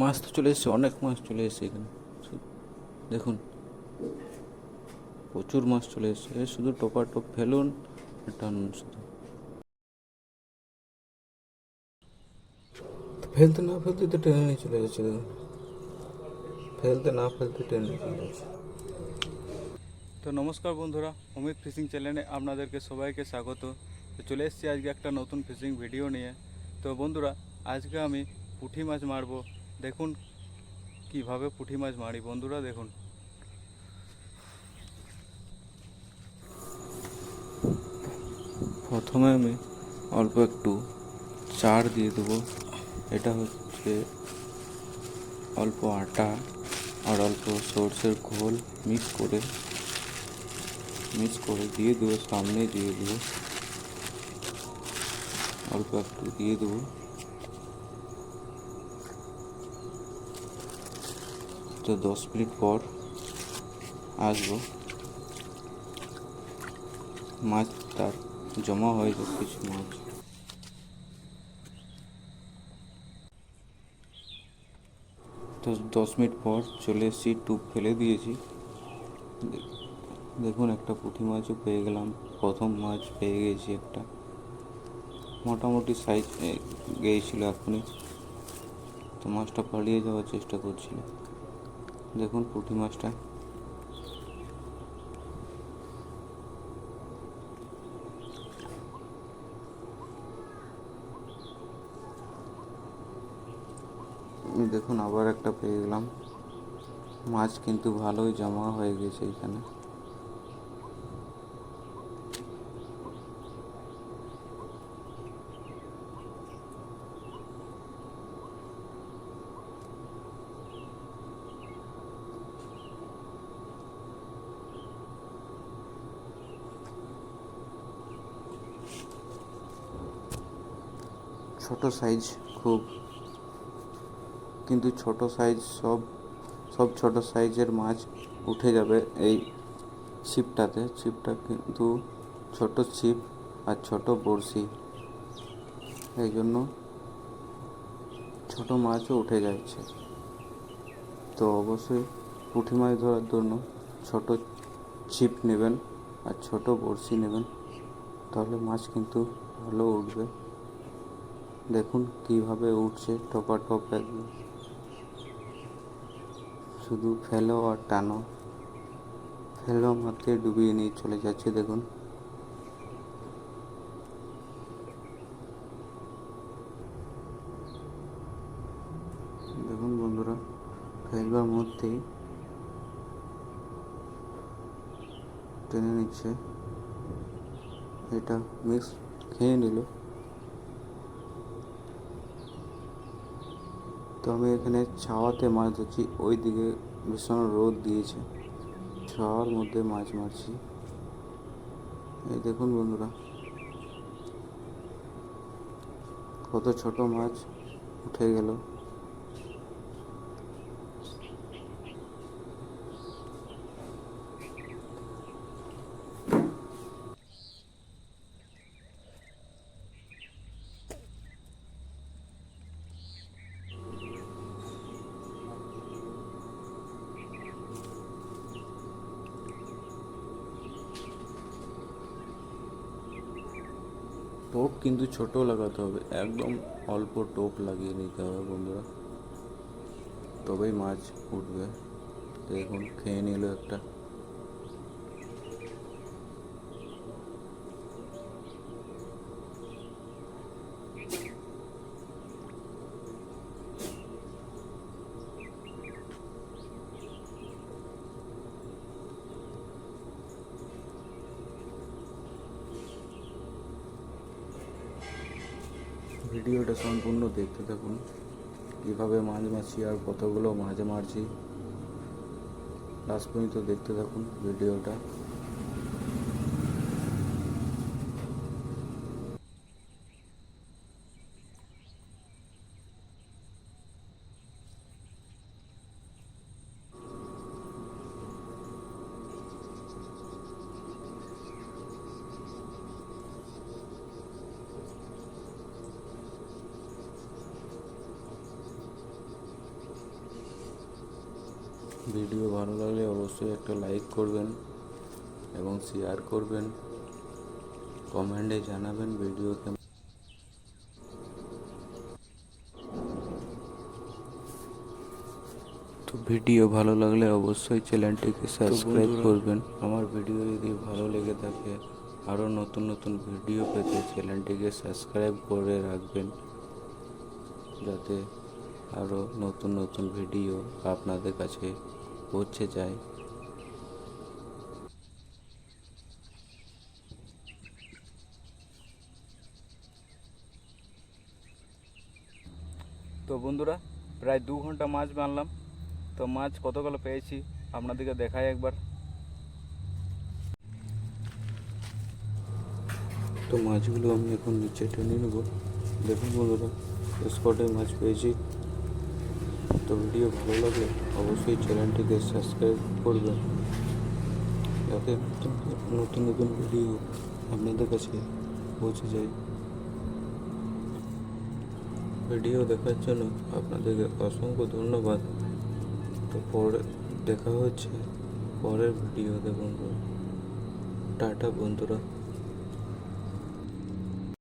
মাছ তো চলে এসছে, অনেক মাছ চলে এসছে এখানে। দেখুন, প্রচুর মাছ চলে এসছে। শুধু টোপা টোপ ফেলুন টানুন শুধু। ফেলতে না ফেলতে তো টেনে নিয়ে চলে যাচ্ছে ফেলতে না ফেলতে টেনে নিয়ে চলে যাচ্ছে তো নমস্কার বন্ধুরা, অমিত ফিশিং চ্যানেলে আপনাদেরকে সবাইকে স্বাগত। তো চলে এসেছি আজকে একটা নতুন ফিশিং ভিডিও নিয়ে। তো বন্ধুরা, আজকে আমি পুঁটি মাছ মারবো। দেখুন কীভাবে পুঁটি মাছ মারি, বন্ধুরা দেখুন। প্রথমে আমি অল্প একটু চার দিয়ে দেবো। এটা হচ্ছে অল্প আটা আর অল্প সর্ষের ঘোল মিক্স করে মিক্স করে দিয়ে দেবো, সামনে দিয়ে দেবো। অল্প একটু দিয়ে দেবো। তো দশ মিনিট পর আসব। মাছ তার জমা হয়ে যাবে কিছু মাছ। তো দশ মিনিট পর চলে এসেছি, টুপ ফেলে দিয়েছি। দেখুন একটা পুঁটি মাছও পেয়ে গেলাম। প্রথম মাছ পেয়ে গেছি একটা। মোটামুটি সাইজ গিয়েছিল এখনই। তো মাছটা পালিয়ে যাওয়ার চেষ্টা করছিল দেখুন পুঁটি মাছটা। দেখুন আবার একটা পেয়ে গেলাম। মাছ কিন্তু ভালোই জমা হয়ে গেছে এখানে। ছোট সাইজ খুব। কিন্তু ছোট সাইজ সব সব ছোট সাইজের মাছ উঠে যাবে এই ছিপটাতে। ছিপটা কিন্তু ছোট ছিপ আর ছোট বড়শি। এই জন্য ছোট মাছও উঠে যাচ্ছে। তো অবশ্যই পুঁটি মাছ ধরার জন্য ছোট ছিপ নেবেন আর ছোট বড়শি নেবেন। তাহলে মাছ কিন্তু ভালো উঠবে। দেখুন কীভাবে উঠছে টপা টপ একদম শুধু ফেলো আর টানো। ফেলো মাত্রে ডুবিয়ে নিয়ে চলে যাচ্ছে, দেখুন। দেখুন বন্ধুরা, ফেলবার মধ্যেই টেনে নিচ্ছে। এটা মিক্স খেয়ে নিল। তো আমি এখানে ছাওয়াতে মাছ ধরছি ওই দিকে ভীষণ রোদ দিয়েছে। ছাওয়ার মধ্যে মাছ মারছি। এই দেখুন বন্ধুরা, কত ছোট মাছ উঠে গেল। টোপ কিন্তু ছোট লাগাতে হবে, একদম অল্প টোপ লাগিয়ে নিতে হবে বন্ধুরা। তবেই মাছ উঠবে। দেখুন খেয়ে নিল একটা। ভিডিওটা সম্পূর্ণ দেখতে থাকুন। কীভাবে মাছ মারছি আর কতগুলো মাছ মারছি লাস্ট পর্যন্ত দেখতে থাকুন ভিডিওটা। ভিডিও ভালো লাগলে অবশ্যই একটা লাইক করবেন এবং শেয়ার করবেন। কমেন্টে জানাবেন ভিডিও কেমন। তো ভিডিও ভালো লাগলে অবশ্যই চ্যানেলটিকে সাবস্ক্রাইব করবেন। আমার ভিডিও যদি ভালো লেগে থাকে আরও নতুন নতুন ভিডিও পেতে চ্যানেলটিকে সাবস্ক্রাইব করে রাখবেন। যাতে আরও নতুন নতুন ভিডিও আপনাদের কাছে পৌঁছে যায়। তো বন্ধুরা প্রায় দু ঘণ্টা মাছ বানলাম তো মাছ কতগুলো পেয়েছি আপনাদেরকে দেখাই একবার। তো মাছগুলো আমি এখন নিচে টেনে নেব। দেখুন বন্ধুরা স্পটে মাছ পেয়েছি। তো ভিডিও ভালো লাগলে অবশ্যই চ্যানেলটিকে সাবস্ক্রাইব করবেন। যাতে নতুন নতুন ভিডিও আপনাদের কাছে পৌঁছে যায়। ভিডিও দেখার জন্য আপনাদেরকে অসংখ্য ধন্যবাদ। তো পরে দেখা হচ্ছে, পরের ভিডিও দেখুন টাটা বন্ধুরা।